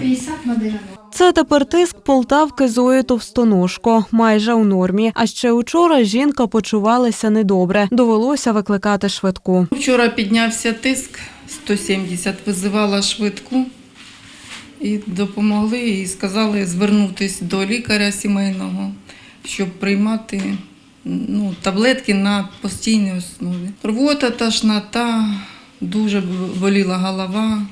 150 на 90. Це тепер тиск полтавки Зої Товстоножко, майже у нормі. А ще учора жінка почувалася недобре. Довелося викликати швидку. Вчора піднявся тиск 170, визивала швидку і допомогли, і сказали звернутися до лікаря сімейного, щоб приймати ну, таблетки на постійній основі. Рвота, тошнота, дуже боліла голова.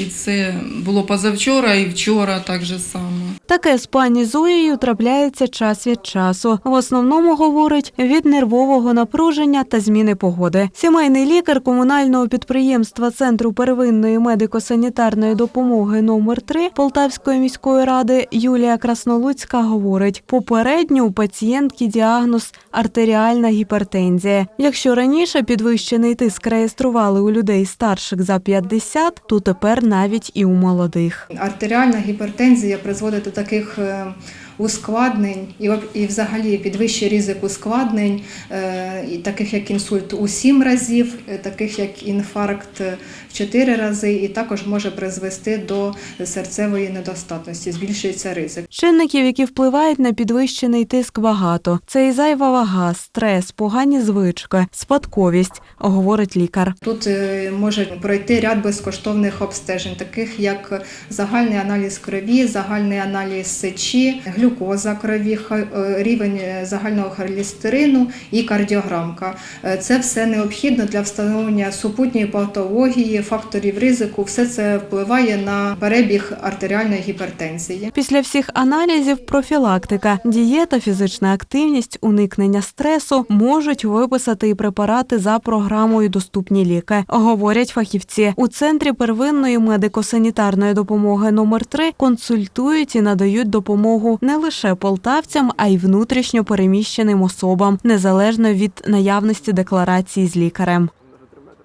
І це було позавчора і вчора так же само. Таке з пані Зоєю трапляється час від часу. В основному говорить від нервового напруження та зміни погоди. Сімейний лікар комунального підприємства Центру первинної медико-санітарної допомоги номер 3 Полтавської міської ради Юлія Краснолуцька говорить: попередньо у пацієнтки діагноз артеріальна гіпертензія. Якщо раніше підвищений тиск реєстрували у людей старших за 50, то тепер навіть і у молодих. Артеріальна гіпертензія призводить до таких е, ускладнень і, і взагалі підвищує ризик ускладнень, е, таких як інсульт у 7 разів, е, таких як інфаркт е, в 4 рази, і також може призвести до серцевої недостатності, збільшується ризик. Чинників, які впливають на підвищений тиск, багато. Це і зайва вага, стрес, погані звички, спадковість, говорить лікар. Тут може пройти ряд безкоштовних обстежень, таких як загальний аналіз крові, загальний аналіз сечі, глюкоза крові, е, рівень е, загального холестерину і кардіограмка. Е, Це все необхідно для встановлення супутньої патології, факторів ризику. Все це впливає на перебіг артеріальної гіпертензії. Після всіх аналізів профілактика, дієта, фізична активність, уникнення стресу можуть виписати і препарати за програмою Доступні ліки, говорять фахівці. У центрі первинної медико-санітарної допомоги номер 3 консультують і надають допомогу не лише полтавцям, а й внутрішньо переміщеним особам, незалежно від наявності декларації з лікарем.